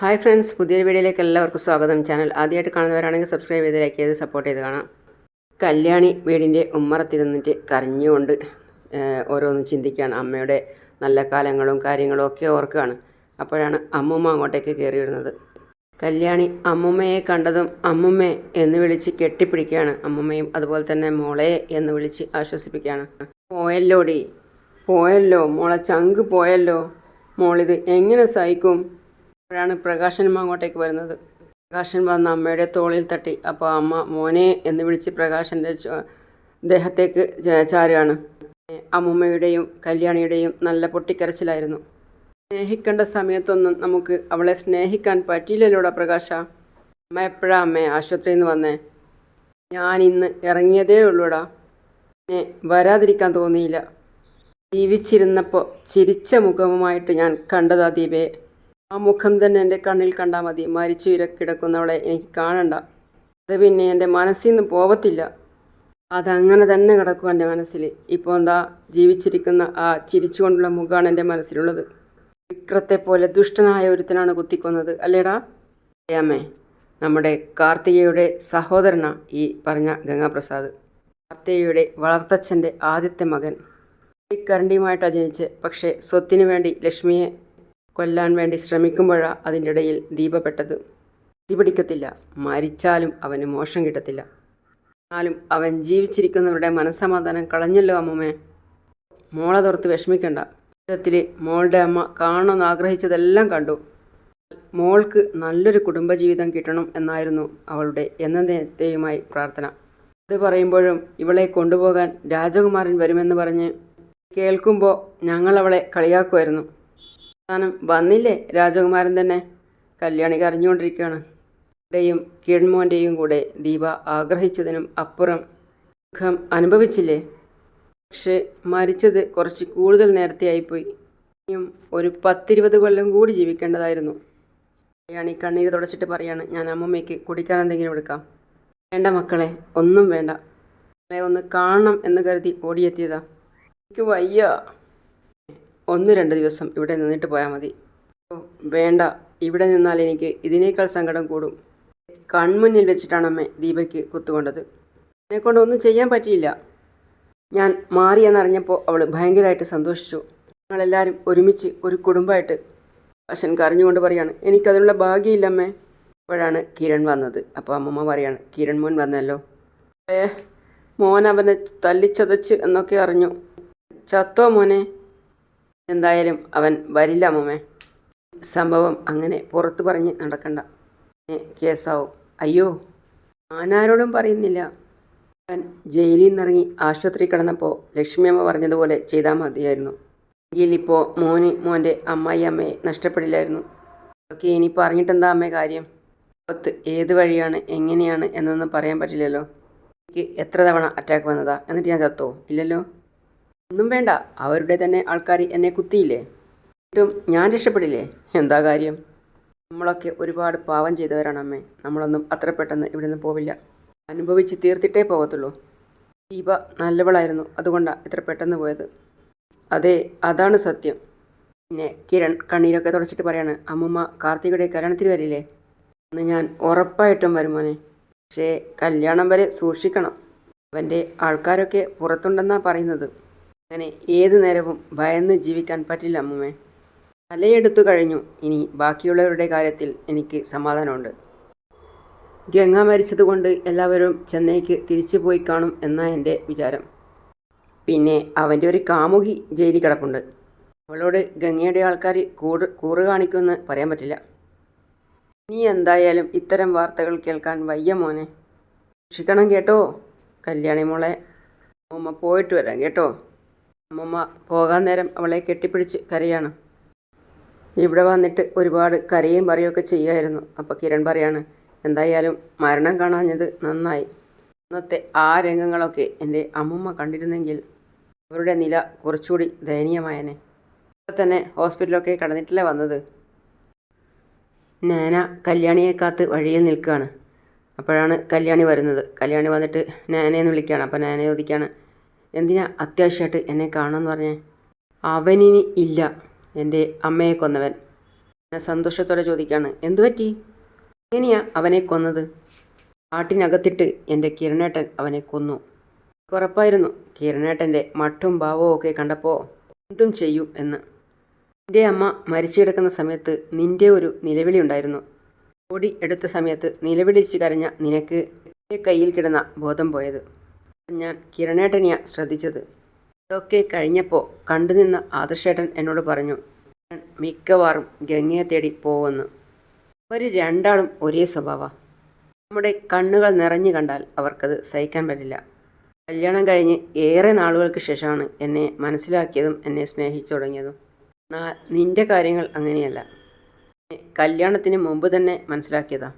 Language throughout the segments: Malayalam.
ഹായ് ഫ്രണ്ട്സ് പുതിയൊരു വീഡിയോയിലേക്ക് എല്ലാവർക്കും സ്വാഗതം. ചാനൽ ആദ്യമായിട്ട് കാണുന്നവരാണെങ്കിൽ സബ്സ്ക്രൈബ് ചെയ്ത് ലൈക്ക് ചെയ്ത് സപ്പോർട്ട് ചെയ്ത് കാണാം. കല്യാണി വീടിന്റെ ഉമ്മറത്തിരുന്നിട്ട് കരഞ്ഞുകൊണ്ട് ഓരോന്നും ചിന്തിക്കുകയാണ് അമ്മയുടെ നല്ല കാലങ്ങളും കാര്യങ്ങളും ഒക്കെ ഓർക്കുകയാണ്. അപ്പോഴാണ് അമ്മൂമ്മ അങ്ങോട്ടേക്ക് കയറി വരുന്നത്. കല്യാണി അമ്മുമ്മയെ കണ്ടതും അമ്മുമ്മേ എന്ന് വിളിച്ച് കെട്ടിപ്പിടിക്കുകയാണ്. അമ്മമ്മയും അതുപോലെ തന്നെ മോളെ എന്ന് വിളിച്ച് ആശ്വസിപ്പിക്കുകയാണ്. പോയല്ലോടി പോയല്ലോ മോളെ ചങ്ക് പോയല്ലോ. മോളിത് എങ്ങനെ സഹിക്കും? അപ്പോഴാണ് പ്രകാശനും അങ്ങോട്ടേക്ക് വരുന്നത്. പ്രകാശൻ വന്ന് അമ്മയുടെ തോളിൽ തട്ടി. അപ്പോൾ അമ്മ മോനെ എന്ന് വിളിച്ച് പ്രകാശന്റെ ദേഹത്തേക്ക് ചാരുകയാണ്. അമ്മുമ്മയുടെയും കല്യാണിയുടെയും നല്ല പൊട്ടിക്കരച്ചിലായിരുന്നു. സ്നേഹിക്കേണ്ട സമയത്തൊന്നും നമുക്ക് അവളെ സ്നേഹിക്കാൻ പറ്റിയില്ലല്ലോടാ പ്രകാശ. അമ്മ എപ്പോഴാ അമ്മേ ആശുപത്രിയിൽ നിന്ന് വന്നേ? ഞാൻ ഇന്ന് ഇറങ്ങിയതേ ഉള്ളൂടാ. എന്നെ വരാതിരിക്കാൻ തോന്നിയില്ല. ജീവിച്ചിരുന്നപ്പോൾ ചിരിച്ച മുഖവുമായിട്ട് ഞാൻ കണ്ടതാ ദീപയെ ആ മുഖം തന്നെ എന്റെ കണ്ണിൽ കണ്ടാൽ മതി. മരിച്ചു കിടക്കുന്നവളെ എനിക്ക് കാണണ്ട. അത് പിന്നെ എന്റെ മനസ്സിൽ നിന്ന് പോവത്തില്ല. അതങ്ങനെ തന്നെ കിടക്കും എന്റെ മനസ്സിൽ. ഇപ്പോൾ എന്താ ജീവിച്ചിരിക്കുന്ന ആ ചിരിച്ചുകൊണ്ടുള്ള മുഖമാണ് എന്റെ മനസ്സിലുള്ളത്. വിക്രത്തെ പോലെ ദുഷ്ടനായ ഒരുത്തനാണ് കുത്തിക്കൊന്നത്. അല്ലേടാ? അറിയാമേ നമ്മുടെ കാർത്തികയുടെ സഹോദരനാ ഈ പറഞ്ഞ ഗംഗാപ്രസാദ്. കാർത്തികയുടെ വളർത്തച്ഛന്റെ ആദ്യത്തെ മകൻ. കരണ്ടിയുമായിട്ടാണ് ജനിച്ച് പക്ഷേ സ്വത്തിനു വേണ്ടി ലക്ഷ്മിയെ കൊല്ലാൻ വേണ്ടി ശ്രമിക്കുമ്പോഴാണ് അതിന്റെ ഇടയിൽ ദീപപ്പെട്ടത് തീപിടിക്കത്തില്ല മരിച്ചാലും അവന് മോശം കിട്ടത്തില്ല. എന്നാലും അവൻ ജീവിച്ചിരിക്കുന്നവരുടെ മനസ്സമാധാനം കളഞ്ഞല്ലോ അമ്മമ്മേ. മോളെ തോർത്ത് വിഷമിക്കണ്ട. ജീവിതത്തിൽ മോളുടെ അമ്മ കാണണമെന്ന് ആഗ്രഹിച്ചതെല്ലാം കണ്ടു. മോൾക്ക് നല്ലൊരു കുടുംബജീവിതം കിട്ടണം എന്നായിരുന്നു അവളുടെ എന്നതേയുമായി പ്രാർത്ഥന. ഇത് പറയുമ്പോഴും ഇവളെ കൊണ്ടുപോകാൻ രാജകുമാരൻ വരുമെന്ന് പറഞ്ഞ് കേൾക്കുമ്പോൾ ഞങ്ങളവളെ കളിയാക്കുമായിരുന്നു. അവസാനം വന്നില്ലേ രാജകുമാരൻ തന്നെ? കല്യാണി കരഞ്ഞുകൊണ്ടിരിക്കുകയാണ്. യും കിഴൺമോന്റെയും കൂടെ ദീപ ആഗ്രഹിച്ചതിനും അപ്പുറം ദുഃഖം അനുഭവിച്ചില്ലേ? പക്ഷേ മരിച്ചത് കുറച്ച് കൂടുതൽ നേരത്തെ ആയിപ്പോയി. ഇനിയും ഒരു പത്തിരുപത് കൊല്ലം കൂടി ജീവിക്കേണ്ടതായിരുന്നു. കല്യാണി കണ്ണീര് തുടച്ചിട്ട് പറയാണ് ഞാൻ അമ്മമ്മയ്ക്ക് കുടിക്കാൻ എന്തെങ്കിലും എടുക്കാം. വേണ്ട മക്കളെ ഒന്നും വേണ്ട. മക്കളെ ഒന്ന് കാണണം എന്ന് കരുതി ഓടിയെത്തിയതാ. എനിക്ക് വയ്യ. ഒന്ന് രണ്ട് ദിവസം ഇവിടെ നിന്നിട്ട് പോയാൽ മതി. വേണ്ട. ഇവിടെ നിന്നാൽ എനിക്ക് ഇതിനേക്കാൾ സങ്കടം കൂടും. കൺമുന്നിൽ വെച്ചിട്ടാണ് അമ്മ ദീപയ്ക്ക് കുത്തുകൊണ്ടത്. എന്നെക്കൊണ്ട് ഒന്നും ചെയ്യാൻ പറ്റിയില്ല. ഞാൻ മാറിയെന്നറിഞ്ഞപ്പോൾ അവൾ ഭയങ്കരമായിട്ട് സന്തോഷിച്ചു. ഞങ്ങളെല്ലാവരും ഒരുമിച്ച് ഒരു കുടുംബമായിട്ട് അശ്വൻ കരഞ്ഞുകൊണ്ട് പറയാണ് എനിക്കതിനുള്ള ഭാഗ്യമില്ലമ്മേ അപ്പോഴാണ് കിരൺ വന്നത്. അപ്പോൾ അമ്മമ്മ പറയാണ് കിരൺ മോൻ വന്നല്ലോ. ഏ മോൻ അവനെ തല്ലിച്ചതച്ച് എന്നൊക്കെ അറിഞ്ഞു. ചത്തോ മോനെ? എന്തായാലും അവൻ വരില്ല അമ്മമ്മേ സംഭവം അങ്ങനെ പുറത്തു പറഞ്ഞ് നടക്കണ്ട. കേസാവും. അയ്യോ ആനാരോടും പറയുന്നില്ല. അവൻ ജയിലിൽ നിന്നിറങ്ങി ആശുപത്രി കിടന്നപ്പോൾ ലക്ഷ്മിയമ്മ പറഞ്ഞതുപോലെ ചെയ്താൽ മതിയായിരുന്നു. എങ്കിൽ ഇപ്പോൾ മോന് മോന്റെ അമ്മായി അമ്മയെ നഷ്ടപ്പെടില്ലായിരുന്നു. ഓക്കെ ഇനി പറഞ്ഞിട്ടെന്താ അമ്മേ കാര്യം? പുറത്ത് ഏത് വഴിയാണ് എങ്ങനെയാണ് എന്നൊന്നും പറയാൻ പറ്റില്ലല്ലോ. എനിക്ക് എത്ര തവണ അറ്റാക്ക് വന്നതാ? എന്നിട്ട് ഞാൻ ചത്തോ? ഇല്ലല്ലോ? ഒന്നും വേണ്ട. അവരുടെ തന്നെ ആൾക്കാർ എന്നെ കുത്തിയില്ലേ? എന്നിട്ടും ഞാൻ രക്ഷപ്പെടില്ലേ? എന്താ കാര്യം? നമ്മളൊക്കെ ഒരുപാട് പാവം ചെയ്തവരാണ് അമ്മേ. നമ്മളൊന്നും അത്ര പെട്ടെന്ന് ഇവിടെ നിന്ന് പോവില്ല. അനുഭവിച്ച് തീർത്തിട്ടേ പോകത്തുള്ളൂ. ദീപ നല്ലവളായിരുന്നു. അതുകൊണ്ടാണ് ഇത്ര പെട്ടെന്ന് പോയത്. അതെ അതാണ് സത്യം. പിന്നെ കിരൺ കണ്ണീരൊക്കെ തുടച്ചിട്ട് പറയാണ് അമ്മമ്മ കാർത്തികയുടെ കല്യാണത്തിന് വരില്ലേ? അന്ന് ഞാൻ ഉറപ്പായിട്ടും വരും മോനെ. പക്ഷേ കല്യാണം വരെ സൂക്ഷിക്കണം. അവന്റെ ആൾക്കാരൊക്കെ പുറത്തുണ്ടെന്നാണ് പറയുന്നത്. അങ്ങനെ ഏതു നേരവും ഭയന്ന് ജീവിക്കാൻ പറ്റില്ല അമ്മുമ്മേ. തലയെടുത്തു കഴിഞ്ഞു. ഇനി ബാക്കിയുള്ളവരുടെ കാര്യത്തിൽ എനിക്ക് സമാധാനമുണ്ട്. ഗംഗ മരിച്ചതുകൊണ്ട് എല്ലാവരും ചെന്നൈക്ക് തിരിച്ചു പോയി കാണും എന്നാ എന്റെ വിചാരം. പിന്നെ അവന്റെ ഒരു കാമുകി ജയിലിൽ കിടപ്പുണ്ട്. അവളോട് ഗംഗയുടെ ആൾക്കാർ കൂട് കൂറ് കാണിക്കുമെന്ന് പറയാൻ പറ്റില്ല. നീ എന്തായാലും ഇത്തരം വാർത്തകൾ കേൾക്കാൻ വയ്യ മോനെ. സൂക്ഷിക്കണം കേട്ടോ. കല്യാണി മോളെ അമ്മ പോയിട്ട് വരാം കേട്ടോ. അമ്മമ്മ പോകാൻ നേരം അവളെ കെട്ടിപ്പിടിച്ച് കരയാണ്. ഇവിടെ വന്നിട്ട് ഒരുപാട് കരയും പറയുകയൊക്കെ ചെയ്യുമായിരുന്നു അപ്പോൾ കിരൺ പറയാണ് എന്തായാലും മരണം കാണാഞ്ഞത് നന്നായി. അന്നത്തെ ആ രംഗങ്ങളൊക്കെ എന്റെ അമ്മമ്മ കണ്ടിരുന്നെങ്കിൽ അവരുടെ നില കുറച്ചുകൂടി ദയനീയമായനെ. ഇപ്പോൾ തന്നെ ഹോസ്പിറ്റലൊക്കെ കടന്നിട്ടില്ല വന്നത്? നാന കല്യാണിയെ കാത്ത് വഴിയിൽ നിൽക്കുകയാണ്. അപ്പോഴാണ് കല്യാണി വരുന്നത്. കല്യാണി വന്നിട്ട് നാനയെന്ന് വിളിക്കുകയാണ്. അപ്പോൾ നാനയെ ചോദിക്കുകയാണ് എന്തിനാ അത്യാവശ്യമായിട്ട് എന്നെ കാണുമെന്ന് പറഞ്ഞേ? അവനിനി ഇല്ല. എന്റെ അമ്മയെ കൊന്നവൻ. ഞാൻ സന്തോഷത്തോടെ ചോദിക്കാണ് എന്തു പറ്റി? എങ്ങനെയാ അവനെ കൊന്നത്? കാട്ടിനകത്തിട്ട് എന്റെ കിരണേട്ടൻ അവനെ കൊന്നു. ഉറപ്പായിരുന്നു കിരണേട്ടന്റെ മട്ടും ഭാവവും ഒക്കെ കണ്ടപ്പോൾ എന്തും ചെയ്യൂ എന്ന്. എന്റെ അമ്മ മരിച്ചു കിടക്കുന്ന സമയത്ത് നിന്റെ ഒരു നിലവിളി ഉണ്ടായിരുന്നു. ഓടി എടുത്ത സമയത്ത് നിലവിളിച്ച് കരഞ്ഞ നിനക്ക് എന്റെ കയ്യിൽ കിടന്ന ബോധം പോയത്. ഞാൻ കിരണേട്ടനെയാണ് ശ്രദ്ധിച്ചത്. ഇതൊക്കെ കഴിഞ്ഞപ്പോൾ കണ്ടുനിന്ന ആദർശേട്ടൻ എന്നോട് പറഞ്ഞു ഞാൻ മിക്കവാറും ഗംഗയെ തേടി പോവെന്ന് അവർ രണ്ടാളും ഒരേ സ്വഭാവ. നമ്മുടെ കണ്ണുകൾ നിറഞ്ഞു കണ്ടാൽ അവർക്കത് സഹിക്കാൻ പറ്റില്ല. കല്യാണം കഴിഞ്ഞ് ഏറെ നാളുകൾക്ക് ശേഷമാണ് എന്നെ മനസ്സിലാക്കിയതും എന്നെ സ്നേഹിച്ചു തുടങ്ങിയതും. നിന്റെ കാര്യങ്ങൾ അങ്ങനെയല്ല. കല്യാണത്തിന് മുമ്പ് തന്നെ മനസ്സിലാക്കിയതാ.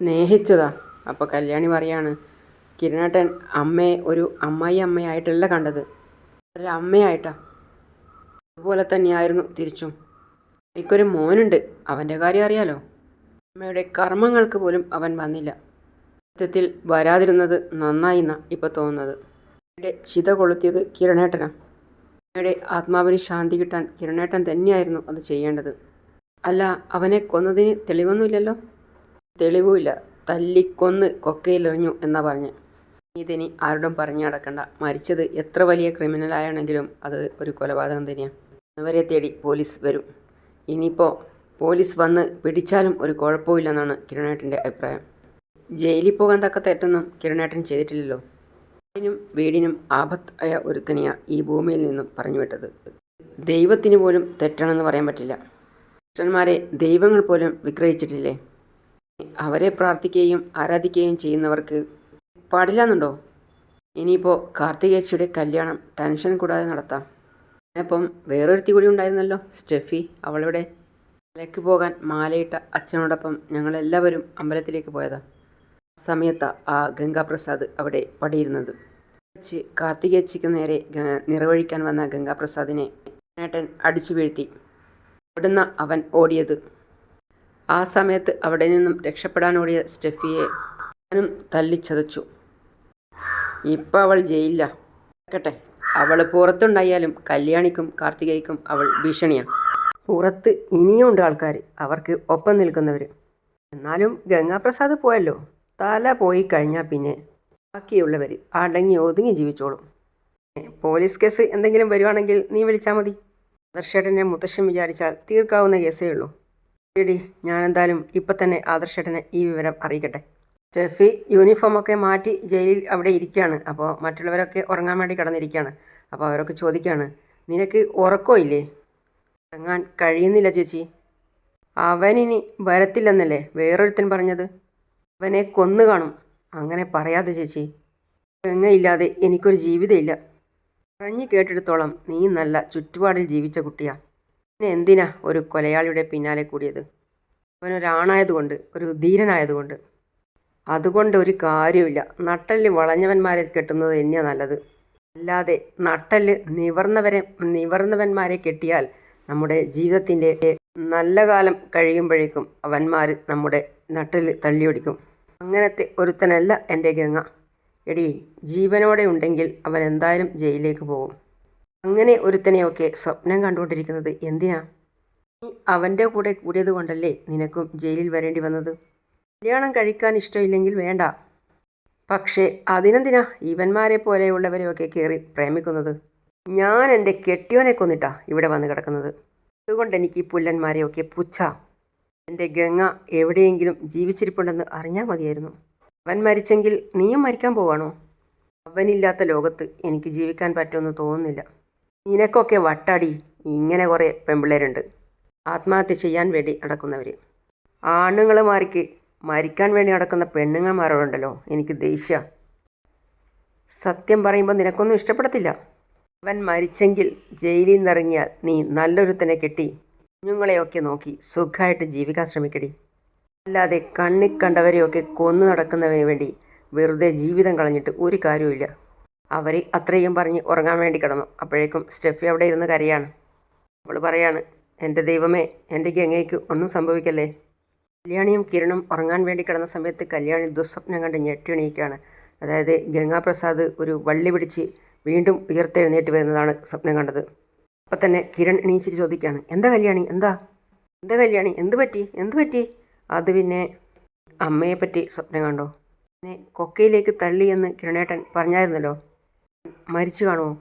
സ്നേഹിച്ചതാ. അപ്പോൾ കല്യാണി പറയാണ് കിരണേട്ടൻ അമ്മയെ ഒരു അമ്മായി അമ്മയായിട്ടല്ല കണ്ടത്. ഒരു അമ്മയായിട്ടാ. അതുപോലെ തന്നെയായിരുന്നു തിരിച്ചും. എനിക്കൊരു മോനുണ്ട്. അവന്റെ കാര്യം അറിയാലോ? അമ്മയുടെ കർമ്മങ്ങൾക്ക് പോലും അവൻ വന്നില്ല. സത്യത്തിൽ വരാതിരുന്നത് നന്നായി എന്നാ ഇപ്പോൾ തോന്നുന്നത്. അമ്മയുടെ ചിത കൊളുത്തിയത് കിരണേട്ടനാണ് അമ്മയുടെ ആത്മാവിന് ശാന്തി കിട്ടാൻ കിരണേട്ടൻ തന്നെയായിരുന്നു അത് ചെയ്യേണ്ടത്. അല്ല അവനെ കൊന്നതിന് തെളിവൊന്നുമില്ലല്ലോ? തെളിവുമില്ല. തല്ലിക്കൊന്ന് കൊക്കയിലെറിഞ്ഞു എന്നാ പറഞ്ഞ്. ഇതിനി ആരോടും പറഞ്ഞു നടക്കണ്ട. മരിച്ചത് എത്ര വലിയ ക്രിമിനൽ ക്രിമിനലായാണെങ്കിലും അത് ഒരു കൊലപാതകം തന്നെയാണ് അവരെ തേടി പോലീസ് വരും. ഇനിയിപ്പോൾ പോലീസ് വന്ന് പിടിച്ചാലും ഒരു കുഴപ്പമില്ലെന്നാണ് കിരണേട്ടന്റെ അഭിപ്രായം. ജയിലിൽ പോകാൻ തക്ക തെറ്റൊന്നും കിരണേട്ടൻ ചെയ്തിട്ടില്ലല്ലോ. വീടിനും വീടിനും ആപത്തായ ഒരുത്തനെയാണ് ഈ ഭൂമിയിൽ നിന്നും പറഞ്ഞു വിട്ടത്. ദൈവത്തിന് പോലും തെറ്റാണെന്ന് പറയാൻ പറ്റില്ല. പുരുഷന്മാരെ ദൈവങ്ങൾ പോലും വിഗ്രഹിച്ചിട്ടില്ലേ അവരെ പ്രാർത്ഥിക്കുകയും ആരാധിക്കുകയും ചെയ്യുന്നവർക്ക് പാടില്ലെന്നുണ്ടോ? ഇനിയിപ്പോൾ കാർത്തികേച്ചിയുടെ കല്യാണം ടെൻഷൻ കൂടാതെ നടത്താം. അപ്പം വേറൊരുത്തി കൂടി ഉണ്ടായിരുന്നല്ലോ സ്റ്റെഫി അവളിവിടെ? മലയ്ക്ക് പോകാൻ മാലയിട്ട അച്ഛനോടൊപ്പം ഞങ്ങളെല്ലാവരും അമ്പലത്തിലേക്ക് പോയതാ. സമയത്താ ആ ഗംഗാപ്രസാദ് അവിടെ പടിയിരുന്നത്. വെച്ച് കാർത്തികേച്ചിക്ക് നേരെ നിറവഴിക്കാൻ വന്ന ഗംഗാപ്രസാദിനെ നേട്ടൻ അടിച്ചു വീഴ്ത്തി അവിടുന്ന് അവൻ ഓടിയത്. ആ സമയത്ത് അവിടെ നിന്നും രക്ഷപ്പെടാൻ ഓടിയ സ്റ്റെഫിയെ ഞാനും തല്ലിച്ചതച്ചു. ഇപ്പം അവൾ ജയിലില്ല കേട്ടെ അവൾ പുറത്തുണ്ടായാലും കല്യാണിക്കും കാർത്തികയ്ക്കും അവൾ ഭീഷണിയാണ് പുറത്ത് ഇനിയുണ്ട് ആൾക്കാർ അവർക്ക് ഒപ്പം നിൽക്കുന്നവർ എന്നാലും ഗംഗാപ്രസാദ് പോയല്ലോ. തല പോയി കഴിഞ്ഞാൽ പിന്നെ ബാക്കിയുള്ളവർ അടങ്ങി ഒതുങ്ങി ജീവിച്ചോളും. പോലീസ് കേസ് എന്തെങ്കിലും വരുവാണെങ്കിൽ നീ വിളിച്ചാൽ മതി. ആദർശേട്ടനെ മുത്തശ്ശൻ വിചാരിച്ചാൽ തീർക്കാവുന്ന കേസേ ഉള്ളൂ. ശരി ഞാനെന്തായാലും ഇപ്പം തന്നെ ആദർശേട്ടനെ ഈ വിവരം അറിയിക്കട്ടെ. സ്റ്റെഫി യൂണിഫോമൊക്കെ മാറ്റി ജയിലിൽ അവിടെ ഇരിക്കുകയാണ്. അപ്പോൾ മറ്റുള്ളവരൊക്കെ ഉറങ്ങാൻ വേണ്ടി കിടന്നിരിക്കുകയാണ്. അപ്പോൾ അവരൊക്കെ ചോദിക്കുകയാണ് നിനക്ക് ഉറക്കമില്ലേ ഉറങ്ങാൻ കഴിയുന്നില്ല ചേച്ചി. അവനിനി വരത്തില്ലെന്നല്ലേ? വേറൊരുത്തൻ പറഞ്ഞത്. അവനെ കൊന്നു കാണും. അങ്ങനെ പറയാതെ ചേച്ചി. എങ്ങയില്ലാതെ എനിക്കൊരു ജീവിതമില്ല പറഞ്ഞു കേട്ടിടത്തോളം നീ നല്ല ചുറ്റുപാടിൽ ജീവിച്ച കുട്ടിയാ. പിന്നെ എന്തിനാ ഒരു കൊലയാളിയുടെ പിന്നാലെ കൂടിയത്? അവനൊരാണായതുകൊണ്ട് ഒരു ധീരനായതുകൊണ്ട്. അതുകൊണ്ട് ഒരു കാര്യമില്ല നട്ടൽ വളഞ്ഞവന്മാരെ കെട്ടുന്നത് തന്നെയാണ് നല്ലത്. അല്ലാതെ നട്ടൽ നിവർന്നവരെ നിവർന്നവന്മാരെ കെട്ടിയാൽ നമ്മുടെ ജീവിതത്തിന്റെ നല്ല കാലം കഴിയുമ്പോഴേക്കും അവന്മാർ നമ്മുടെ നട്ടൽ തള്ളിയൊടിക്കും. അങ്ങനത്തെ ഒരുത്തനല്ല എന്റെ ഗംഗ. എടി ജീവനോടെ ഉണ്ടെങ്കിൽ അവൻ എന്തായാലും ജയിലിലേക്ക് പോകും. അങ്ങനെ ഒരുത്തനെയൊക്കെ സ്വപ്നം കണ്ടുകൊണ്ടിരിക്കുന്നത് എന്തിനാ? നീ അവന്റെ കൂടെ കൂടിയത് കൊണ്ടല്ലേ നിനക്കും ജയിലിൽ വരേണ്ടി വന്നത്? കല്യാണം കഴിക്കാൻ ഇഷ്ടമില്ലെങ്കിൽ വേണ്ട. പക്ഷേ അതിനെന്തിനാ ഇവന്മാരെ പോലെയുള്ളവരെയൊക്കെ കയറി പ്രേമിക്കുന്നത്? ഞാൻ എന്റെ കെട്ടിയോനെ കൊന്നിട്ടാ ഇവിടെ വന്ന് കിടക്കുന്നത്. അതുകൊണ്ട് എനിക്ക് ഈ പുല്ലന്മാരെയൊക്കെ പുച്ഛ. എന്റെ ഗംഗ എവിടെയെങ്കിലും ജീവിച്ചിരിപ്പുണ്ടെന്ന് അറിഞ്ഞാൽ മതിയായിരുന്നു. അവൻ മരിച്ചെങ്കിൽ നീയും മരിക്കാൻ പോവാണോ? അവനില്ലാത്ത ലോകത്ത് എനിക്ക് ജീവിക്കാൻ പറ്റുമെന്ന് തോന്നുന്നില്ല. നിനക്കൊക്കെ വട്ടടി. ഇങ്ങനെ കുറേ പെമ്പിള്ളേരുണ്ട്. ആത്മഹത്യ ചെയ്യാൻ വേണ്ടി നടക്കുന്നവർ ആണുങ്ങൾ മാറിക്ക് മരിക്കാൻ വേണ്ടി നടക്കുന്ന പെണ്ണുങ്ങന്മാരോടുണ്ടല്ലോ. എനിക്ക് ദേഷ്യ. സത്യം പറയുമ്പോൾ നിനക്കൊന്നും ഇഷ്ടപ്പെടത്തില്ല. അവൻ മരിച്ചെങ്കിൽ ജയിലിൽ നിന്നിറങ്ങിയാൽ നീ നല്ലൊരുത്തനെ കെട്ടി. കുഞ്ഞുങ്ങളെയൊക്കെ നോക്കി സുഖമായിട്ട് ജീവിക്കാൻ ശ്രമിക്കടി. അല്ലാതെ കണ്ണി കണ്ടവരെയൊക്കെ കൊന്നു നടക്കുന്നതിന് വേണ്ടി വെറുതെ ജീവിതം കളഞ്ഞിട്ട് ഒരു കാര്യവുമില്ല. അവർ അത്രയും പറഞ്ഞ് ഉറങ്ങാൻ വേണ്ടി കിടന്നു. അപ്പോഴേക്കും സ്റ്റെഫി അവിടെ ഇരുന്ന് കരയാണ്. അവൾ പറയാണ് എന്റെ ദൈവമേ എന്റെ ഗംഗയ്ക്ക് ഒന്നും സംഭവിക്കല്ലേ? കല്യാണിയും കിരണും ഉറങ്ങാൻ വേണ്ടി കിടന്ന സമയത്ത് കല്യാണി ദുസ്വപ്നം കണ്ട് ഞെട്ടിണീക്കുകയാണ് അതായത് ഗംഗാപ്രസാദ് ഒരു വള്ളി പിടിച്ച് വീണ്ടും ഉയർത്തെഴുന്നേറ്റ് വരുന്നതാണ് സ്വപ്നം കണ്ടത്. അപ്പം തന്നെ കിരൺ എണീച്ചിട്ട് ചോദിക്കുകയാണ് എന്താ കല്യാണി? എന്താ? എന്താ കല്യാണി? എന്ത് പറ്റി? എന്ത് പറ്റി? അത് പിന്നെ അമ്മയെ പറ്റി സ്വപ്നം കണ്ടോ? പിന്നെ കൊക്കയിലേക്ക് തള്ളി എന്ന് കിരണേട്ടൻ പറഞ്ഞായിരുന്നല്ലോ? മരിച്ചു കാണുമോ?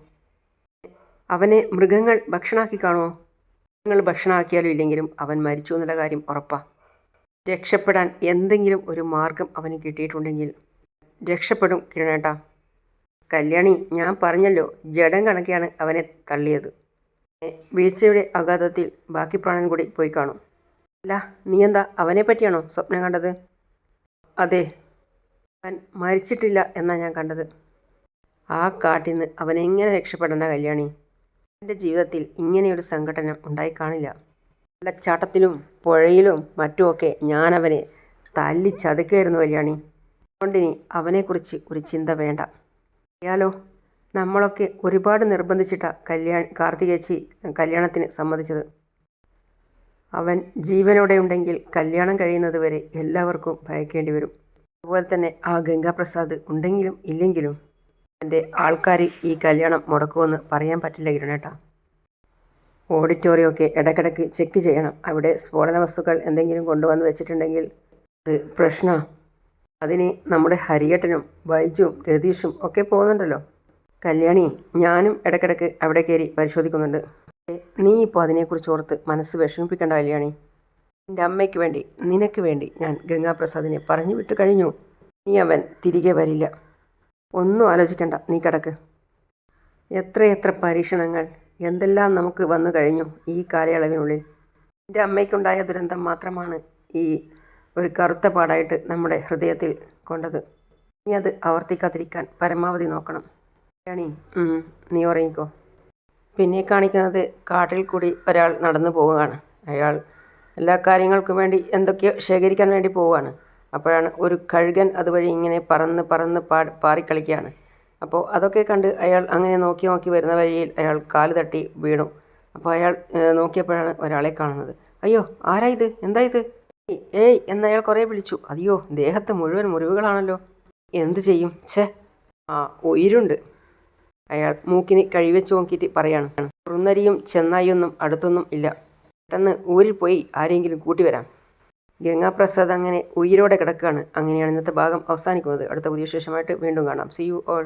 അവനെ മൃഗങ്ങൾ ഭക്ഷണമാക്കി കാണുമോ? മൃഗങ്ങൾ ഭക്ഷണമാക്കിയാലും ഇല്ലെങ്കിലും അവൻ മരിച്ചു എന്നുള്ള കാര്യം ഉറപ്പാ. രക്ഷപ്പെടാൻ എന്തെങ്കിലും ഒരു മാർഗം അവന് കിട്ടിയിട്ടുണ്ടെങ്കിൽ രക്ഷപ്പെടും കിരണേട്ടാ. കല്യാണി ഞാൻ പറഞ്ഞല്ലോ ജഡം കണക്കെയാണ് അവനെ തള്ളിയത്. വീഴ്ചയുടെ ആഘാതത്തിൽ ബാക്കി പ്രാണൻ കൂടി പോയി കാണും. അല്ല നീ എന്താ അവനെ പറ്റിയാണോ സ്വപ്നം കണ്ടത്? അതെ അവൻ മരിച്ചിട്ടില്ല എന്നാണ് ഞാൻ കണ്ടത്. ആ കാട്ടിൽ നിന്ന് അവനെങ്ങനെ രക്ഷപ്പെടേണ്ട കല്യാണി? എന്റെ ജീവിതത്തിൽ ഇങ്ങനെയൊരു സംഘടന ഉണ്ടായി കാണില്ല. വെള്ളച്ചാട്ടത്തിലും പുഴയിലും മറ്റുമൊക്കെ ഞാനവനെ തല്ലി ചതുക്കുകയായിരുന്നു കല്യാണി. അതുകൊണ്ടിനി അവനെക്കുറിച്ച് ഒരു ചിന്ത വേണ്ട. അറിയാലോ നമ്മളൊക്കെ ഒരുപാട് നിർബന്ധിച്ചിട്ടാണ് കല്യാൺ കാർത്തികേച്ചി കല്യാണത്തിന് സമ്മതിച്ചത്. അവൻ ജീവനോടെ ഉണ്ടെങ്കിൽ കല്യാണം കഴിയുന്നത് വരെ എല്ലാവർക്കും ഭയക്കേണ്ടി വരും. അതുപോലെ തന്നെ ആ ഗംഗാപ്രസാദ് ഉണ്ടെങ്കിലും ഇല്ലെങ്കിലും എന്റെ ആൾക്കാർ ഈ കല്യാണം മുടക്കുമെന്ന് പറയാൻ പറ്റില്ല കിരണേട്ടാ. ഓഡിറ്റോറിയമൊക്കെ ഇടയ്ക്കിടയ്ക്ക് ചെക്ക് ചെയ്യണം. അവിടെ സ്ഫോടന വസ്തുക്കൾ എന്തെങ്കിലും കൊണ്ടുവന്ന് വെച്ചിട്ടുണ്ടെങ്കിൽ അത് പ്രശ്നമാണ് അതിന് നമ്മുടെ ഹരിയേട്ടനും ബൈജുവും രതീഷും ഒക്കെ പോകുന്നുണ്ടല്ലോ. കല്യാണി ഞാനും ഇടയ്ക്കിടയ്ക്ക് അവിടെ കയറി പരിശോധിക്കുന്നുണ്ട്. നീ ഇപ്പോൾ അതിനെക്കുറിച്ച് ഓർത്ത് മനസ്സ് വിഷമിപ്പിക്കേണ്ട കല്യാണി. എന്റെ അമ്മയ്ക്ക് വേണ്ടി നിനക്ക് വേണ്ടി ഞാൻ ഗംഗാപ്രസാദിനെ പറഞ്ഞു വിട്ടു കഴിഞ്ഞു. നീ അവൻ തിരികെ വരില്ല. ഒന്നും ആലോചിക്കണ്ട നീ കിടക്ക്. എത്രയെത്ര പരീക്ഷണങ്ങൾ. എന്തെല്ലാം നമുക്ക് വന്നു കഴിഞ്ഞു ഈ കാലയളവിനുള്ളിൽ? എന്റെ അമ്മയ്ക്കുണ്ടായ ദുരന്തം മാത്രമാണ് ഈ ഒരു കറുത്ത പാടായിട്ട് നമ്മുടെ ഹൃദയത്തിൽ കൊണ്ടത്. ഇനി അത് ആവർത്തിക്കാതിരിക്കാൻ പരമാവധി നോക്കണം. രാണി നീ ഉറങ്ങിക്കോ. പിന്നെ കാണിക്കുന്നത് കാട്ടിൽ കൂടി ഒരാൾ നടന്നു പോവുകയാണ്. അയാൾ എല്ലാ കാര്യങ്ങൾക്കും വേണ്ടി എന്തൊക്കെയോ ശേഖരിക്കാൻ വേണ്ടി പോവുകയാണ്. അപ്പോഴാണ് ഒരു കഴുകൻ അതുവഴി ഇങ്ങനെ പറന്ന് പറന്ന് പാ പാറിക്കളിക്കുകയാണ്. അപ്പോൾ അതൊക്കെ കണ്ട് അയാൾ അങ്ങനെ നോക്കി നോക്കി വരുന്ന വഴിയിൽ അയാൾ കാൽ തട്ടി വീണു. അപ്പോൾ അയാൾ നോക്കിയപ്പോഴാണ് ഒരാളെ കാണുന്നത്. അയ്യോ ആരാ ഇത്? എന്താ ഇത്? ഏയ്, എന്നയാൾ കുറേ വിളിച്ചു. അയ്യോ ദേഹത്ത് മുഴുവൻ മുറിവുകളാണല്ലോ. എന്ത് ചെയ്യും? ഛേ ആ ഉയിരുണ്ട് അയാൾ മൂക്കിന് കഴിവെച്ച് നോക്കിയിട്ട് പറയാണ്. കുറുന്നരിയും ചെന്നായിയൊന്നും അടുത്തൊന്നും ഇല്ല. പെട്ടെന്ന് ഊരിൽ പോയി ആരെങ്കിലും കൂട്ടി വരാം. ഗംഗാപ്രസാദ് അങ്ങനെ ഉയിരോടെ കിടക്കുകയാണ്. അങ്ങനെയാണ് ഇന്നത്തെ ഭാഗം അവസാനിക്കുന്നത്. അടുത്ത പുതിയ ശേഷമായിട്ട് വീണ്ടും കാണാം. C you all